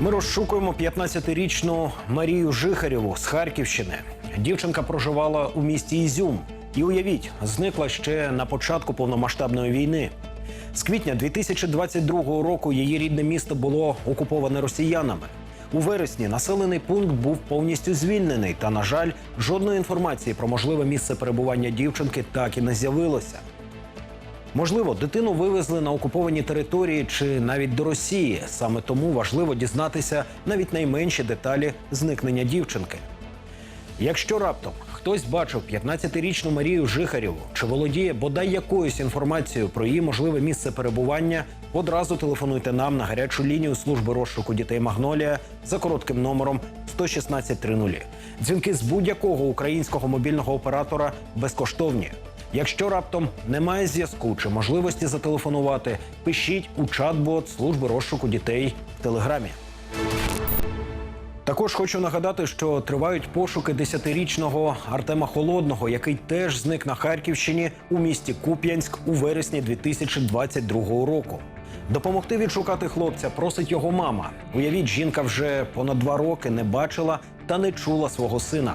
Ми розшукуємо 15-річну Марію Жихарєву з Харківщини. Дівчинка проживала у місті Ізюм і уявіть, зникла ще на початку повномасштабної війни. З квітня 2022 року її рідне місто було окуповане росіянами. У вересні населений пункт був повністю звільнений, та, на жаль, жодної інформації про можливе місце перебування дівчинки так і не з'явилося. Можливо, дитину вивезли на окуповані території чи навіть до Росії. Саме тому важливо дізнатися навіть найменші деталі зникнення дівчинки. Якщо раптом хтось бачив 15-річну Марію Жихарєву чи володіє бодай якоюсь інформацією про її можливе місце перебування, одразу телефонуйте нам на гарячу лінію служби розшуку дітей Магнолія за коротким номером 11630. Дзвінки з будь-якого українського мобільного оператора безкоштовні. Якщо раптом немає зв'язку чи можливості зателефонувати, пишіть у чат-бот служби розшуку дітей в телеграмі. Також хочу нагадати, що тривають пошуки 10-річного Артема Холодного, який теж зник на Харківщині у місті Куп'янськ у вересні 2022 року. Допомогти відшукати хлопця просить його мама. Уявіть, жінка вже понад два роки не бачила та не чула свого сина.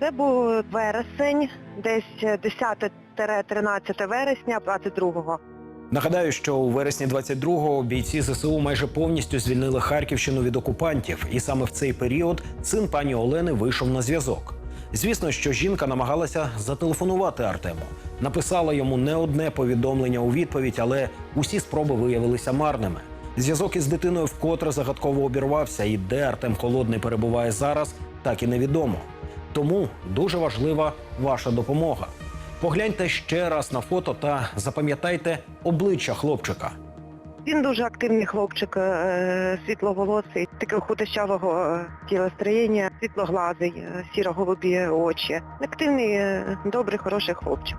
Це був вересень, десь 10-13 вересня 22-го. Нагадаю, що у вересні 22-го бійці ЗСУ майже повністю звільнили Харківщину від окупантів, і саме в цей період син пані Олени вийшов на зв'язок. Звісно, що жінка намагалася зателефонувати Артему, написала йому не одне повідомлення у відповідь, але усі спроби виявилися марними. Зв'язок із дитиною вкотре загадково обірвався, і де Артем Холодний перебуває зараз, так і невідомо. Тому дуже важлива ваша допомога. Погляньте ще раз на фото та запам'ятайте обличчя хлопчика. Він дуже активний хлопчик, е, світловолосий, такого худощавого е, тілостроєння, світлоглазий, е, сіро-голубі очі. Активний, добрий, хороший хлопчик.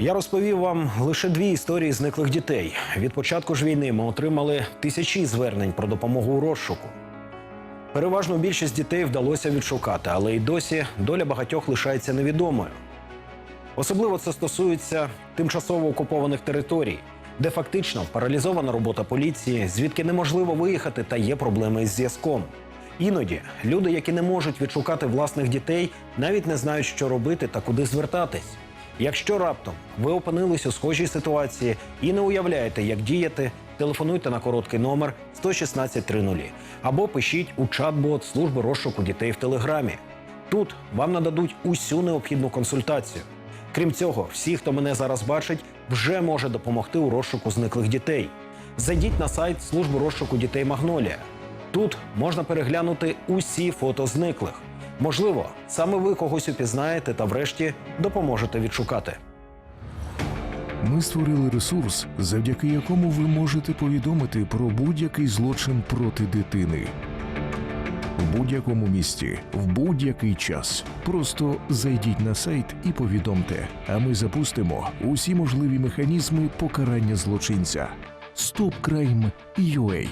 Я розповів вам лише дві історії зниклих дітей. Від початку ж війни ми отримали тисячі звернень про допомогу у розшуку. Переважну більшість дітей вдалося відшукати, але й досі доля багатьох лишається невідомою. Особливо це стосується тимчасово окупованих територій, де фактично паралізована робота поліції, звідки неможливо виїхати та є проблеми із зв'язком. Іноді люди, які не можуть відшукати власних дітей, навіть не знають, що робити та куди звертатись. Якщо раптом ви опинились у схожій ситуації і не уявляєте, як діяти, телефонуйте на короткий номер 11630 або пишіть у чат-бот служби розшуку дітей в телеграмі. Тут вам нададуть усю необхідну консультацію. Крім цього, всі, хто мене зараз бачить, вже може допомогти у розшуку зниклих дітей. Зайдіть на сайт служби розшуку дітей Магнолія. Тут можна переглянути усі фото зниклих. Можливо, саме ви когось упізнаєте та врешті допоможете відшукати. Ми створили ресурс, завдяки якому ви можете повідомити про будь-який злочин проти дитини. В будь-якому місті, в будь-який час. Просто зайдіть на сайт і повідомте, а ми запустимо усі можливі механізми покарання злочинця. StopCrime.ua